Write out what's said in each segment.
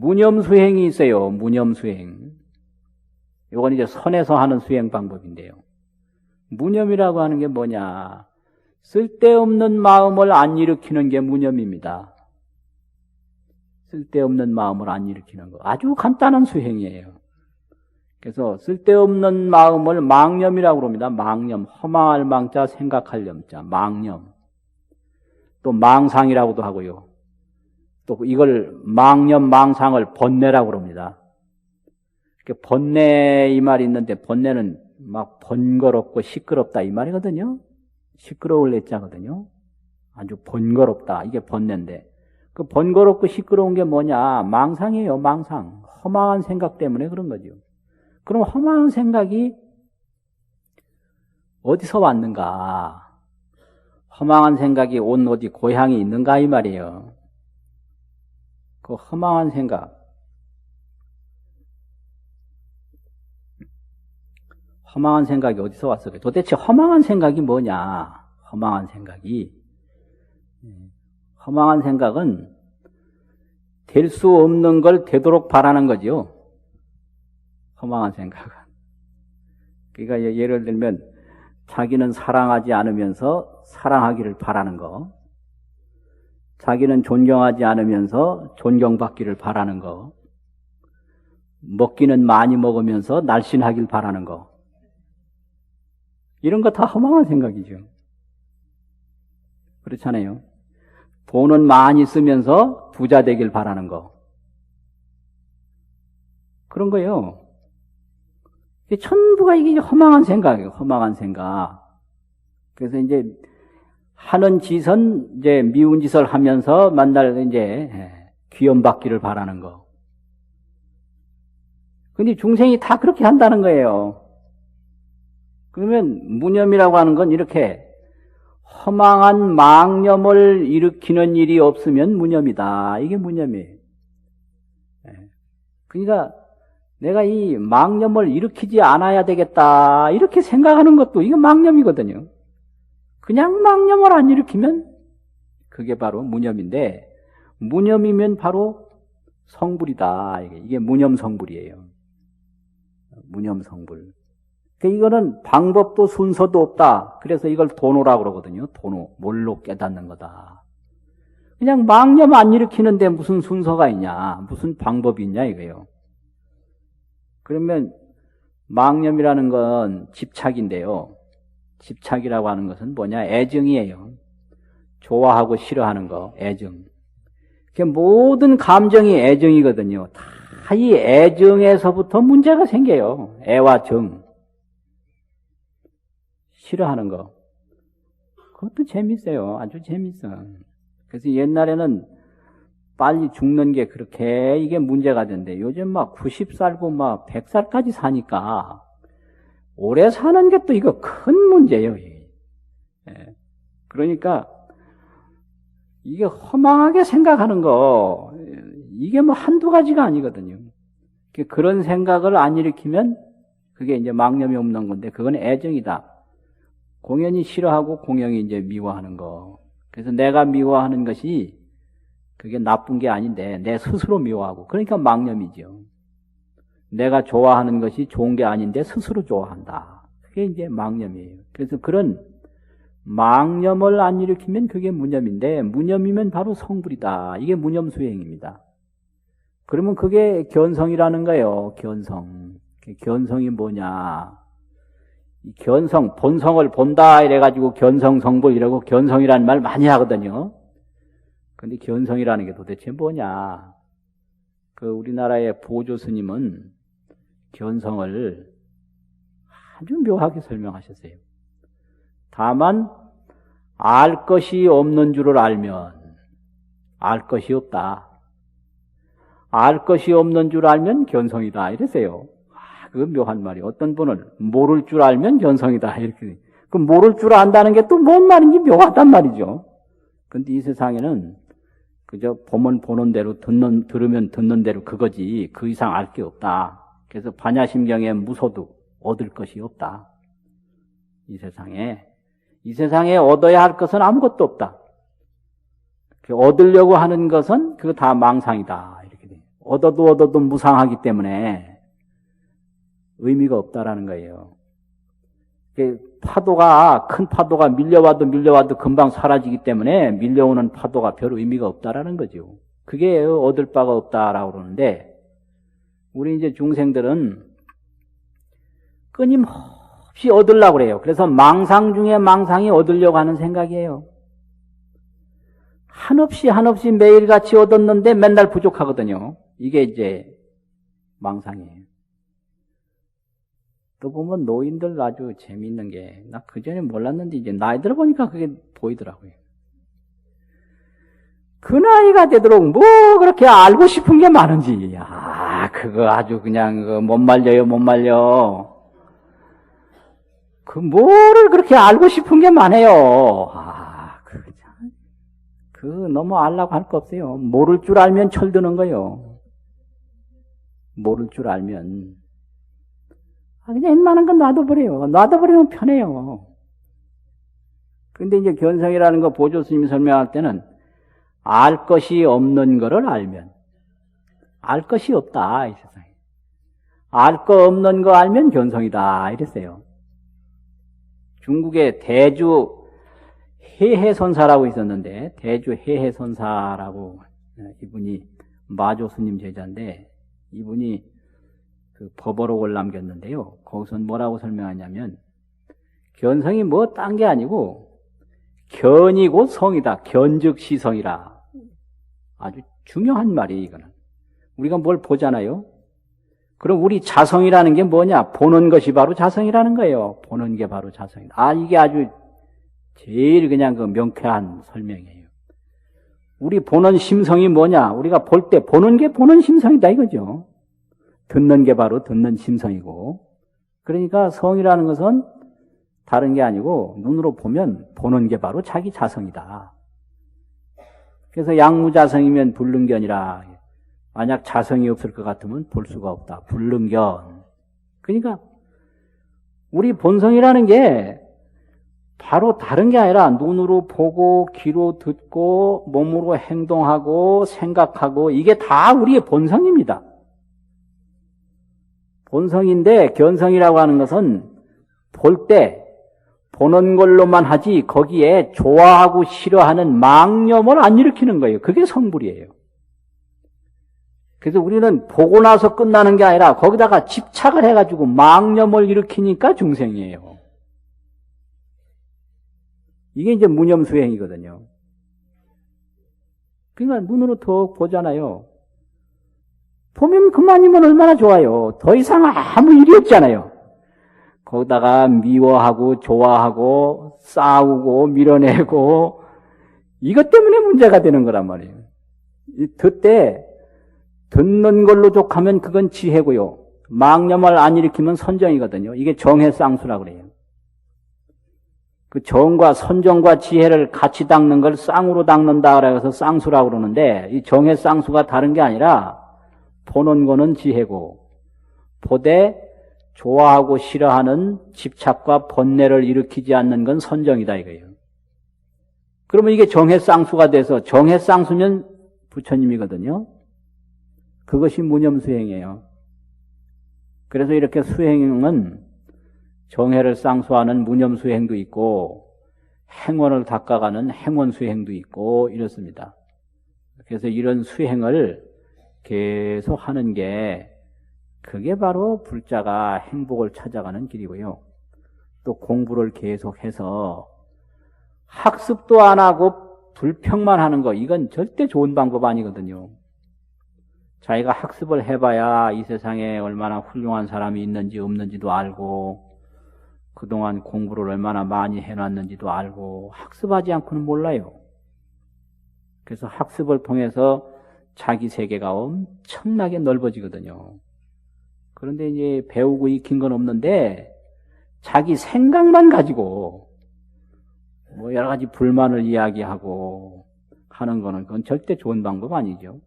무념 수행이 있어요. 무념 수행. 이건 이제 선에서 하는 수행 방법인데요. 무념이라고 하는 게 뭐냐? 쓸데없는 마음을 안 일으키는 게 무념입니다. 쓸데없는 마음을 안 일으키는 거. 아주 간단한 수행이에요. 그래서 쓸데없는 마음을 망념이라고 합니다. 망념. 허망할 망자, 생각할 염자. 망념. 또 망상이라고도 하고요. 또 이걸 망념, 망상을 번뇌라고 합니다. 번뇌 이 말이 있는데 번뇌는 막 번거롭고 시끄럽다 이 말이거든요. 시끄러울 내자거든요. 아주 번거롭다. 이게 번뇌인데. 그 번거롭고 시끄러운 게 뭐냐? 망상이에요, 망상. 허망한 생각 때문에 그런 거죠. 그럼 허망한 생각이 어디서 왔는가? 허망한 생각이 온 어디 고향이 있는가 이 말이에요. 그 허망한 생각. 허망한 생각이 어디서 왔을까요? 도대체 허망한 생각이 뭐냐? 허망한 생각이. 허망한 생각은 될 수 없는 걸 되도록 바라는 거지요. 허망한 생각은. 그러니까 예를 들면 자기는 사랑하지 않으면서 사랑하기를 바라는 거. 자기는 존경하지 않으면서 존경받기를 바라는 거. 먹기는 많이 먹으면서 날씬하길 바라는 거. 이런 거 다 허망한 생각이죠. 그렇잖아요. 돈은 많이 쓰면서 부자 되길 바라는 거. 그런 거예요. 전부가 이게 허망한 생각이에요. 허망한 생각. 그래서 이제 하는 짓은 이제 미운 짓을 하면서 만날 이제 귀염받기를 바라는 거. 근데 중생이 다 그렇게 한다는 거예요. 그러면 무념이라고 하는 건 이렇게 허망한 망념을 일으키는 일이 없으면 무념이다. 이게 무념이에요. 그러니까 내가 이 망념을 일으키지 않아야 되겠다. 이렇게 생각하는 것도 이거 망념이거든요. 그냥 망념을 안 일으키면 그게 바로 무념인데 무념이면 바로 성불이다. 이게 무념 성불이에요. 무념 성불. 그러니까 이거는 방법도 순서도 없다. 그래서 이걸 도노라고 그러거든요. 도노. 뭘로 깨닫는 거다. 그냥 망념 안 일으키는데 무슨 순서가 있냐. 무슨 방법이 있냐 이거예요. 그러면 망념이라는 건 집착인데요. 집착이라고 하는 것은 뭐냐? 애정이에요. 좋아하고 싫어하는 거, 애정. 모든 감정이 애정이거든요. 다 이 애정에서부터 문제가 생겨요. 애와 정. 싫어하는 거. 그것도 재밌어요. 아주 재밌어. 그래서 옛날에는 빨리 죽는 게 그렇게 이게 문제가 된대. 요즘 막 90살고 막 100살까지 사니까 오래 사는 게 또 이거 큰 문제예요. 예. 그러니까 이게 허망하게 생각하는 거 이게 뭐 한두 가지가 아니거든요. 그런 생각을 안 일으키면 그게 이제 망념이 없는 건데 그건 애정이다. 공연이 싫어하고 공연이 이제 미워하는 거. 그래서 내가 미워하는 것이 그게 나쁜 게 아닌데 내 스스로 미워하고 그러니까 망념이죠. 내가 좋아하는 것이 좋은 게 아닌데 스스로 좋아한다. 그게 이제 망념이에요. 그래서 그런 망념을 안 일으키면 그게 무념인데 무념이면 바로 성불이다. 이게 무념 수행입니다. 그러면 그게 견성이라는 거예요. 견성. 견성이 뭐냐? 견성, 본성을 본다 이래가지고 견성, 성불 이라고 견성이라는 말 많이 하거든요. 근데 견성이라는 게 도대체 뭐냐? 그 우리나라의 보조 스님은 견성을 아주 묘하게 설명하셨어요. 다만 알 것이 없는 줄을 알면 알 것이 없다. 알 것이 없는 줄 알면 견성이다. 이랬어요. 아, 그 묘한 말이 어떤 분은 모를 줄 알면 견성이다. 이렇게. 그 모를 줄 안다는 게 또 뭔 말인지 묘하단 말이죠. 근데 이 세상에는 그저 보면 보는 대로 듣는 들으면 듣는 대로 그거지 그 이상 알 게 없다. 그래서 반야심경에 무소득 얻을 것이 없다. 이 세상에 이 세상에 얻어야 할 것은 아무것도 없다. 얻으려고 하는 것은 그거 다 망상이다. 이렇게 돼. 얻어도 얻어도 무상하기 때문에 의미가 없다라는 거예요. 그 파도가 큰 파도가 밀려와도 밀려와도 금방 사라지기 때문에 밀려오는 파도가 별 의미가 없다라는 거죠. 그게 얻을 바가 없다라고 그러는데 우리 이제 중생들은 끊임없이 얻으려고 그래요. 그래서 망상 중에 망상이 얻으려고 하는 생각이에요. 한없이 한없이 매일같이 얻었는데 맨날 부족하거든요. 이게 이제 망상이에요. 또 보면 노인들 아주 재미있는 게, 나 그전에 몰랐는데 이제 나이 들어보니까 그게 보이더라고요. 그 나이가 되도록 뭐 그렇게 알고 싶은 게 많은지, 아, 그거 아주 그냥 그못 말려요, 못 말려. 그 뭐를 그렇게 알고 싶은 게 많아요. 아, 그, 참, 그 너무 알라고 할 거 없어요. 모를 줄 알면 철드는 거요. 모를 줄 알면. 아, 그냥 웬만한 건 놔둬버려요. 놔둬버리면 편해요. 근데 이제 견성이라는 거 보조 스님이 설명할 때는 알 것이 없는 거를 알면 알 것이 없다 이 세상에 알 거 없는 거 알면 견성이다 이랬어요. 중국에 대주 해해선사라고 있었는데 대주 해해선사라고 이분이 마조 스님 제자인데 이분이 그 법어록을 남겼는데요. 거기서 뭐라고 설명하냐면 견성이 뭐 딴 게 아니고 견이고 성이다. 견즉 시성이라. 아주 중요한 말이에요, 이거는. 우리가 뭘 보잖아요. 그럼 우리 자성이라는 게 뭐냐? 보는 것이 바로 자성이라는 거예요. 보는 게 바로 자성이다. 아, 이게 아주 제일 그냥 그 명쾌한 설명이에요. 우리 보는 심성이 뭐냐? 우리가 볼 때 보는 게 보는 심성이다 이거죠. 듣는 게 바로 듣는 심성이고. 그러니까 성이라는 것은 다른 게 아니고 눈으로 보면 보는 게 바로 자기 자성이다. 그래서 양무자성이면 불능견이라. 만약 자성이 없을 것 같으면 볼 수가 없다. 불능견. 그러니까 우리 본성이라는 게 바로 다른 게 아니라 눈으로 보고 귀로 듣고 몸으로 행동하고 생각하고 이게 다 우리의 본성입니다. 본성인데 견성이라고 하는 것은 볼 때 보는 걸로만 하지 거기에 좋아하고 싫어하는 망념을 안 일으키는 거예요. 그게 성불이에요. 그래서 우리는 보고 나서 끝나는 게 아니라 거기다가 집착을 해가지고 망념을 일으키니까 중생이에요. 이게 이제 무념수행이거든요. 그러니까 눈으로 더 보잖아요. 보면 그만이면 얼마나 좋아요. 더 이상 아무 일이 없잖아요. 거기다가 미워하고 좋아하고 싸우고 밀어내고 이것 때문에 문제가 되는 거란 말이에요. 듣때 듣는 걸로 족하면 그건 지혜고요. 망념을 안 일으키면 선정이거든요. 이게 정의 쌍수라고 그래요. 그 정과 선정과 지혜를 같이 닦는 걸 쌍으로 닦는다 그래서 쌍수라고 그러는데 이 정의 쌍수가 다른 게 아니라 보는 거는 지혜고 보되 좋아하고 싫어하는 집착과 번뇌를 일으키지 않는 건 선정이다 이거예요. 그러면 이게 정해 쌍수가 돼서 정해 쌍수면 부처님이거든요. 그것이 무념 수행이에요. 그래서 이렇게 수행은 정해를 쌍수하는 무념 수행도 있고 행원을 닦아가는 행원 수행도 있고 이렇습니다. 그래서 이런 수행을 계속 하는 게 그게 바로 불자가 행복을 찾아가는 길이고요. 또 공부를 계속해서 학습도 안 하고 불평만 하는 거 이건 절대 좋은 방법 아니거든요. 자기가 학습을 해봐야 이 세상에 얼마나 훌륭한 사람이 있는지 없는지도 알고 그동안 공부를 얼마나 많이 해놨는지도 알고 학습하지 않고는 몰라요. 그래서 학습을 통해서 자기 세계가 엄청나게 넓어지거든요. 그런데 이제 배우고 익힌 건 없는데 자기 생각만 가지고 뭐 여러 가지 불만을 이야기하고 하는 거는 그건 절대 좋은 방법 아니죠.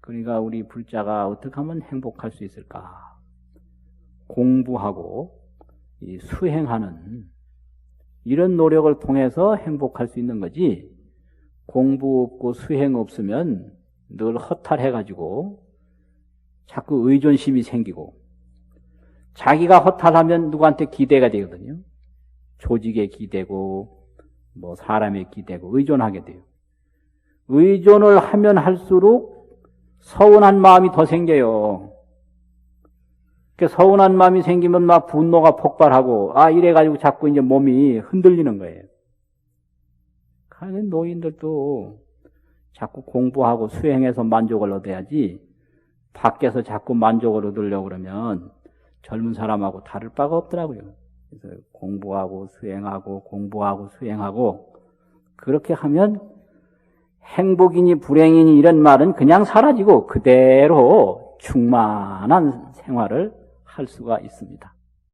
그러니까 우리 불자가 어떻게 하면 행복할 수 있을까? 공부하고 수행하는 이런 노력을 통해서 행복할 수 있는 거지 공부 없고 수행 없으면 늘 허탈해가지고 자꾸 의존심이 생기고 자기가 허탈하면 누구한테 기대가 되거든요. 조직에 기대고 뭐 사람에 기대고 의존하게 돼요. 의존을 하면 할수록 서운한 마음이 더 생겨요. 그 서운한 마음이 생기면 막 분노가 폭발하고 아 이래가지고 자꾸 이제 몸이 흔들리는 거예요. 하는 노인들도 자꾸 공부하고 수행해서 만족을 얻어야지 밖에서 자꾸 만족을 얻으려고 그러면 젊은 사람하고 다를 바가 없더라고요. 그래서 공부하고 수행하고 공부하고 수행하고 그렇게 하면 행복이니 불행이니 이런 말은 그냥 사라지고 그대로 충만한 생활을 할 수가 있습니다.